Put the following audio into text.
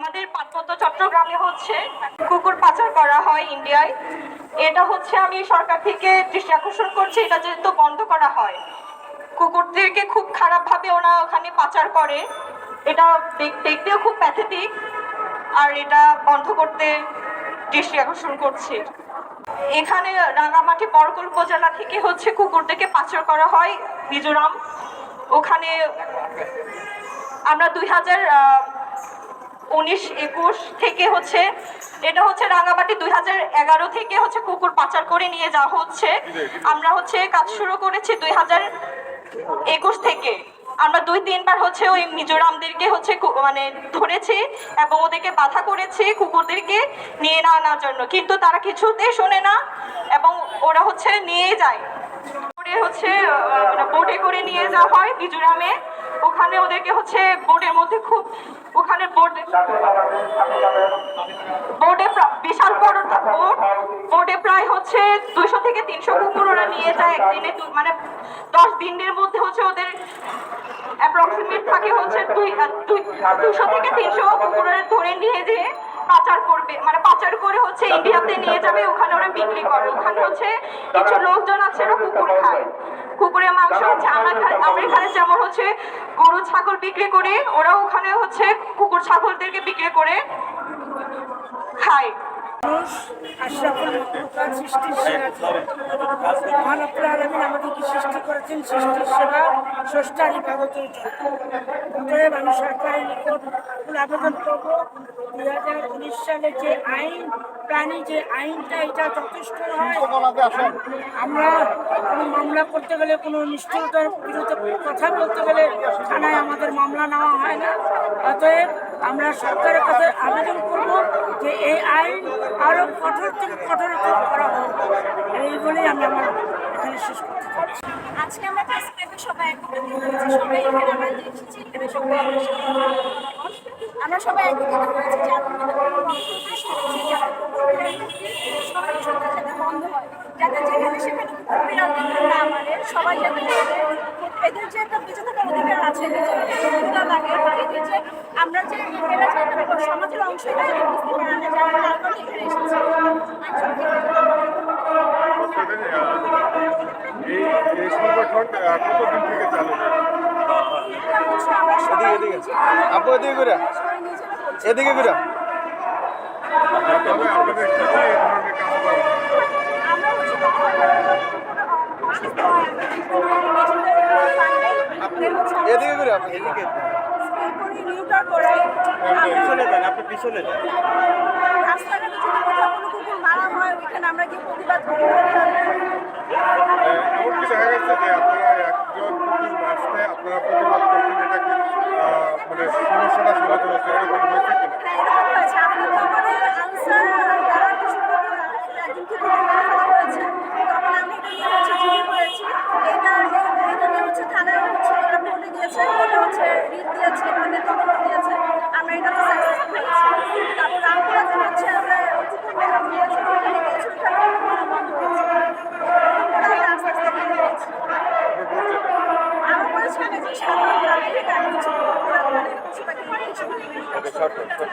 আমাদের পার্বত্য চট্টগ্রামে হচ্ছে কুকুর পাচার করা হয় ইন্ডিয়ায়। এটা হচ্ছে আমি সরকার থেকে দৃষ্টি আকর্ষণ করছি, এটা যেহেতু বন্ধ করা হয়। কুকুরদেরকে খুব খারাপভাবে ওরা ওখানে পাচার করে। এটা দেখ- দেখতেও খুব প্যাথেটিক আর এটা বন্ধ করতে দৃষ্টি আকর্ষণ করছি। এখানে রাঙামাটি বরকল উপজেলা থেকে হচ্ছে কুকুরদেরকে পাচার করা হয়, মিজোরাম। ওখানে আমরা দুই হাজার উনিশ একুশ থেকে হচ্ছে, এটা হচ্ছে রাঙামাটি দুই হাজার এগারো থেকে হচ্ছে কুকুর পাচার করে নিয়ে যাওয়া হচ্ছে। আমরা হচ্ছে কাজ শুরু করেছি দুই হাজার একুশ থেকে। আমরা দুই তিনবার হচ্ছে ওই মিজোরামদেরকে হচ্ছে মানে ধরেছি এবং ওদেরকে বাধা করেছি কুকুরদেরকে নিয়ে না আনার জন্য। কিন্তু তারা কিছুতে শোনে না এবং ওরা হচ্ছে নিয়ে যায়। হচ্ছে মানে বোটে করে নিয়ে যাওয়া হয় মিজোরামে। ওখানে ওদেরকে হচ্ছে বোটের মধ্যে খুব, ওখানে বোট প্রা- বিশাল বড় বোর্ড বোর্ডে প্রায় হচ্ছে দুশো থেকে তিনশো কুকুর ওরা নিয়ে যায় একদিনে মানে দশ দিনের মধ্যে হচ্ছে ওদের অ্যাপ্রক্সিমেট থাকে হচ্ছে দুই দুশো থেকে তিনশো কুকুরের ধরে নিয়ে যেয়ে পাচার করবে মানে পাচার করে হচ্ছে ইন্ডিয়াতে নিয়ে যাবে ওখানে ওরা বিক্রি করে। ওখানে হচ্ছে কিছু লোকজন আছে ওরা কুকুর খায়। কুকুরের মাংস হচ্ছে আমরা আমরা এখানে যেমন হচ্ছে গরু ছাগল বিক্রি করে ওরা ওখানে হচ্ছে কুকুর ছাগলদেরকে বিক্রি করে খায়। মানুষ আশরাফুল মখলুকাত সৃষ্টির সেরা মহান রব্বুল আলমিন আমাদেরকে সৃষ্টি করেছেন সৃষ্টির সেবা জন্য আবেদন করব। উনিশ সালে যে আইন, প্রাণী যে আইনটা, এটা যথেষ্ট নয় আমরা কোনো মামলা করতে গেলে, কোনো নিষ্ঠুরতার বিরুদ্ধে কথা বলতে গেলে থানায় আমাদের মামলা নেওয়া হয় না। অতএব আমরা সরকারের কাছে আবেদন করব যে এই আইন আরও কঠোর থেকে কঠোরতর করা হোক। এই বলেই আমি আমার এখানে শেষ করতে চাচ্ছি। আজকে আমরা সবাই সবাই এখানে আমরা এসেছি এখানে সবাই আমরা সবাই সবাই একত্রিত হয়েছি যে আপনাদের বক্তব্য শুনেছি যাতে সবার সাথে বন্ধ হয় যাতে যেখানে সেখানে বিড়াল না মারে সবাই যাতে এদের- যে একটা বেঁচে থাকার অধিকার আছে এদের যে সুবিধা লাগে এদের যে আমরা যে এরা যে একটা সমাজের অংশ এটা বুঝতে পারে না যে তার কারণে এখানে এসেছি। এই এই সংগঠন কতদিন থেকে চালু এটা হচ্ছে আমরা সবাই নিজে- আপু এদিকে ঘুরে। এদিকে ঘুরে। এদিকে ঘুরে আপু এদিকে। করে পিছনে যান আপনি পিছনে যান রাস্তাঘাটে যদি কোথাও কোনো কুকুর মারা হয় ওইখানে আমরা গিয়ে প্রতিবাদ করি এমনকি দেখা গেছে যে আপনারা একজন কুকুর মারতে আপনারা প্রতিবাদ করছেন এটা কি মানে সমস্যাটা সমাধান হচ্ছে এরকম হয়েছে। কিনা short.